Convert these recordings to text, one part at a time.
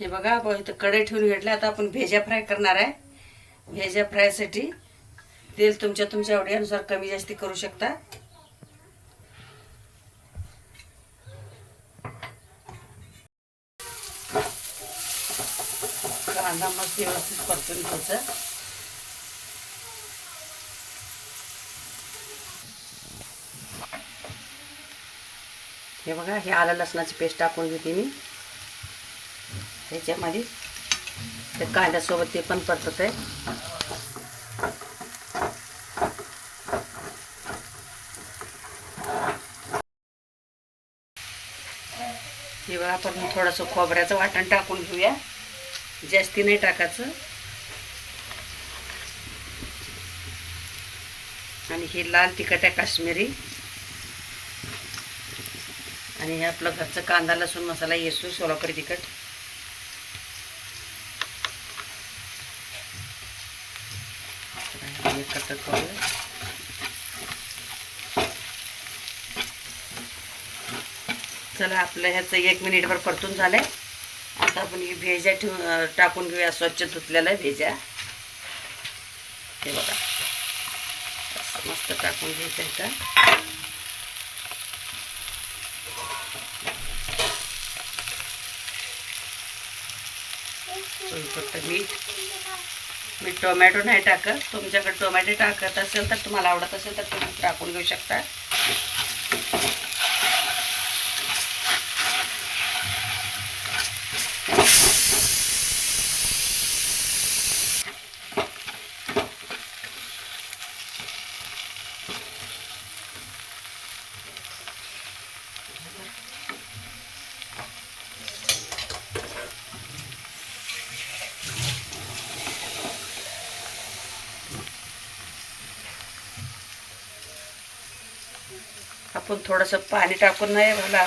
हे बघा आपण इथं कढई ठेवून घेतलं आता आपण भेजा फ्राय करणार आहे. भेज्या फ्रायसाठी तेल तुमच्या तुमच्या आवडीनुसार कमी जास्ती करू शकता. कांदा मस्त व्यवस्थित परतून घ्यायचा. हे बघा हे आलं लसणाची पेस्ट टाकून घेते मी. ह्याच्यामध्ये ते कांद्यासोबत ते पण परतत आहे. हे बघा आपण थोडंसं खोबऱ्याचं वाटण टाकून घेऊया. जास्ती नाही टाकायचं. आणि हे लाल तिखट आहे काश्मीरी. आणि हे आपलं घरचं कांदा लसूण मसाला येसू सोलापुरी तिखट. एकत्र करूया. चला आपलं ह्याचं एक मिनिटभर परतून झालंय. आता आपण ही भेजा ठेवून टाकून घेऊया स्वच्छ धुतलेल्या भेजा हे बघा. मस्त टाकून घ्यायचं इथं. फक्त मीठ. मी टोमॅटो नाही टाकत. तुमच्याकडे टोमॅटो टाकत असेल तर तुम्हाला आवडत असेल तर तुम्ही टाकून घेऊ शकता. आपण थोडंसं पाणी टाकून नाही मला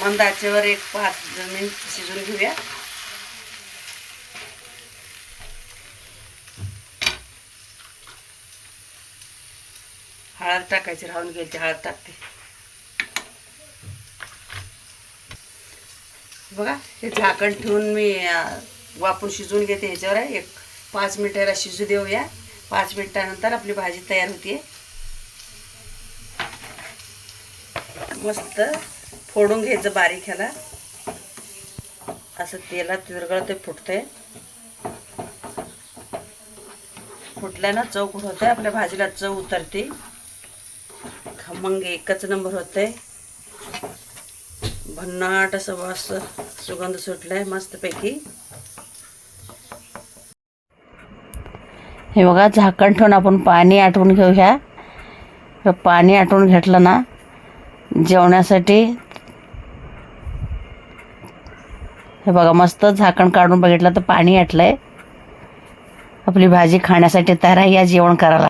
मंद आचेवर एक पाच मिनिट शिजून घेऊया. हळद टाकायची राहून गेली हळद टाकते. बघा हे झाकण ठेवून मी वापरून शिजवून घेते ह्याच्यावर. एक पाच मिनिटाला शिजू देऊया. पाच मिनिटानंतर आपली भाजी तयार होते मस्त फोडून घ्यायचं बारीक ह्याला. असं तेलात विरगळं ते फुटते फुटल्यानं चव कुठं आपल्या भाजीला चव उतरते. खमंग एकच नंबर होते भन्नाट असं वास सुगंध सुटलाय मस्तपैकी. हे बघा झाकण ठेवून आपण पाणी आटवून घेऊ ह्या पाणी आटवून घेतलं ना जेवण्यासाठी हे बघा मस्त झाकण काढून बघितलं तर पाणी आटलंय. आपली भाजी खाण्यासाठी तयार आहे या जेवण करायला.